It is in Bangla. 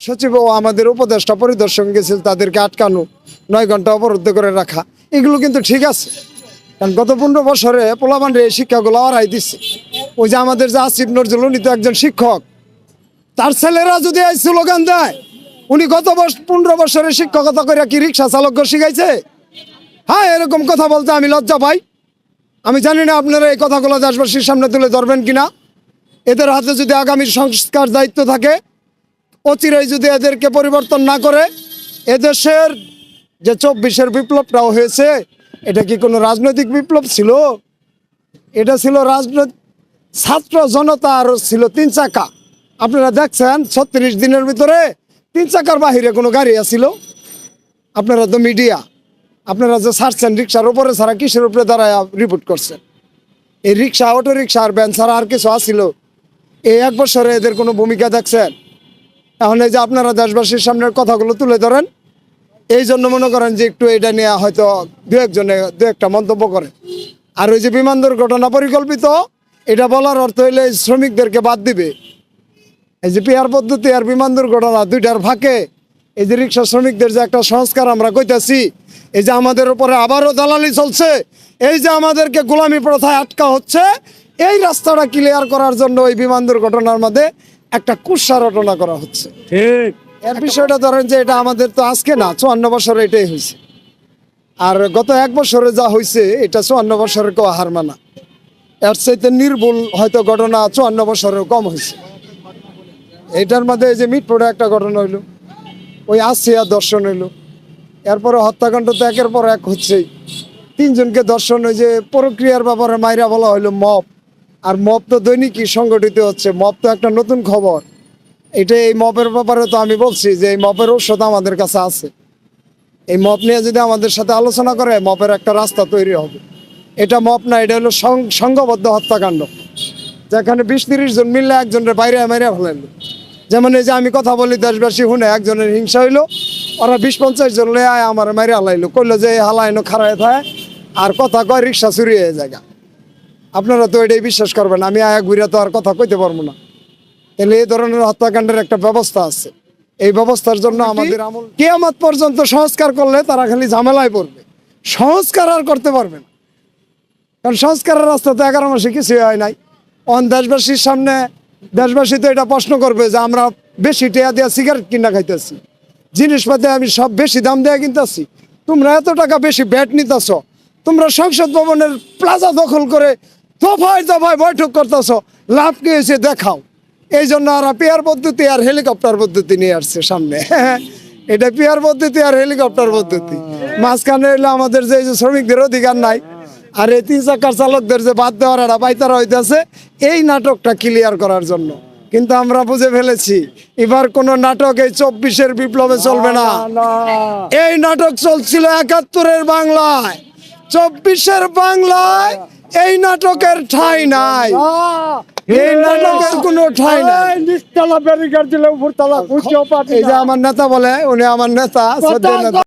সচিব ও আমাদের উপদেষ্টা পরিদর্শন গেছিল তাদেরকে আটকানো, নয় ঘণ্টা অবরুদ্ধ করে রাখা। এগুলো কিন্তু ঠিক আছে। কারণ গত পনেরো বছরে পোলাবান্ডে এই শিক্ষাগুলো অরাই দিচ্ছে ওই যে আমাদের যে আসিফ নজরুল, উনি তো একজন শিক্ষক। তার ছেলেরা যদি এই স্লোগান দেয়, উনি গত পনেরো বছরে শিক্ষকতা করে কি রিক্সা চালক শিখাইছে? হ্যাঁ এরকম কথা বলতে আমি লজ্জা পাই। আমি জানি না আপনারা এই কথাগুলো দেশবাসীর সামনে তুলে ধরবেন কিনা। এদের হাতে যদি আগামী সংস্কার দায়িত্ব থাকে অচিরেই যদি এদেরকে পরিবর্তন না করে, এদেশের যে চব্বিশের বিপ্লবটাও হয়েছে, এটা কি কোনো রাজনৈতিক বিপ্লব ছিল? এটা ছিল রাজনৈতিক, ছাত্র জনতা আর ছিল তিন চাকা। আপনারা দেখছেন, ছত্রিশ দিনের ভিতরে তিন চাকার বাহিরে কোনো গাড়ি আসছিল আপনারা তো মিডিয়া, আপনারা যে ছাড়ছেন রিক্সার উপরে ছাড়া কিসের উপরে দাঁড়ায় রিপোর্ট করছেন? এই রিক্সা অটো রিক্সা আর ভ্যান ছাড়া আর কিছু আসছিল এই এক বছরে এদের কোনো ভূমিকা দেখছেন? এখন এই যে আপনারা দেশবাসীর সামনের কথাগুলো তুলে ধরেন, এই জন্য মনে করেন যে একটু এটা নিয়ে হয়তো দু একজনে দু একটা মন্তব্য করে আর ওই যে বিমান দুর্ঘটনা পরিকল্পিত, এটা বলার অর্থ হইলে শ্রমিকদেরকে বাদ দিবে। এই যে পেয়ার পদ্ধতি আর বিমান দুর্ঘটনা দুইটার ফাঁকে, এই যে রিক্সা শ্রমিকদের যে একটা সংস্কার আমরা কইতেছি, এই যে আমাদের উপরে আবারও দালালি চলছে, এই যে আমাদেরকে গোলামি প্রথায় আটকা হচ্ছে, এই রাস্তাটা ক্লিয়ার করার জন্য ওই বিমান দুর্ঘটনার মধ্যে একটা কুৎসা রটনা করা হচ্ছে। ঠিক। এর বিষয়টা ধরেন যে এটা আমাদের তো আজকে না চুয়ান্ন বছরে এটাই হয়েছে। আর গত এক বছরে যা হয়েছে এটা চুয়ান্ন বছরের কেউ হার মানা। এর চাইতে নির্ভুল হয়তো ঘটনা চুয়ান্ন বছরেও কম হয়েছে। এটার মধ্যে যে মিটপুরে একটা ঘটনা হইল ওই আসিয়া দর্শন হইল। এরপরে হত্যাকাণ্ড তো একের পর এক হচ্ছেই। তিনজনকে দর্শন ওই যে প্রক্রিয়ার ব্যাপারে মাইরা বলা হইল মপ আর মপ তো দৈনিকই সংগঠিত হচ্ছে। মপ তো একটা নতুন খবর। এটা এই মপের ব্যাপারে তো আমি বলছি যে এই মপের ঔষধ আমাদের কাছে আছে। এই মপ নিয়ে যদি আমাদের সাথে আলোচনা করে মপের একটা রাস্তা তৈরি হবে। এটা মপ না, এটা হলো সংঘবদ্ধ হত্যাকাণ্ড। যেখানে বিশ তিরিশ জন মিললে একজনের বাইরে মাইরে ফেলেন। যেমন এই যে আমি কথা বলি, দেশবাসী শুনে একজনের হিংসা হইল, ওরা বিশ পঞ্চাশ জন লয়ে আয় আমার মাইরে হালাইলো। কইলো যে হালাইনো খারায় থাকে আর কথা কয় রিক্সা চুরি হয়ে জায়গা আপনারা তো এটাই বিশ্বাস করবেন আমি আয়া ঘুরে তো আর কথা কইতে পারব না। তাহলে এই ধরনের হত্যাকাণ্ডের একটা ব্যবস্থা আছে। এই ব্যবস্থার জন্য আমাদের আমল কেয়ামত পর্যন্ত সংস্কার করলে তারা খালি ঝামেলায় পড়বে। সংস্কার আর করতে পারবে না। কারণ সংস্কারের রাস্তা তো এগারো মাসে কিছুই হয় নাই। অন দেশবাসীর সামনে দেশবাসী তো এটা প্রশ্ন করবে যে আমরা বেশি টেয়া দেওয়া সিগারেট কিনা খাইতেছি। জিনিসপাতি আমি সব বেশি দাম দেওয়া কিনতেছি। তোমরা এত টাকা বেশি ব্যাট নিতেছ। তোমরা সংসদ ভবনের প্লাজা দখল করে দফায় দফায় বৈঠক করতেছ লাভ কি হয়েছে দেখাও। এই জন্য আর পেয়ার পদ্ধতি আর হেলিকপ্টার পদ্ধতি নিয়ে আসছে সামনে। এটা পেয়ার পদ্ধতি আর হেলিকপ্টার পদ্ধতি। মাঝখানে হইলে আমাদের যে শ্রমিকদের অধিকার নাই আর এই তিন চাকার চালকদের যে বাদ দেওয়ার একটা পাইতারা হইতেছে এই নাটকটা ক্লিয়ার করার জন্য। কিন্তু আমরা বুঝে ফেলেছি এবার কোন নাটক এই চব্বিশের বিপ্লবে চলবে না। এই নাটক চলছিল একাত্তরের বাংলায় চব্বিশের বাংলায় এই নাটকের ঠাই নাই। এই নাটকের কোনো ঠাই নাই। নিচতলা ব্যারিকেড দিলে উপরতলা খুঁজেও পাবি এই যে না। আমার নেতা বলে উনি আমার নেতা।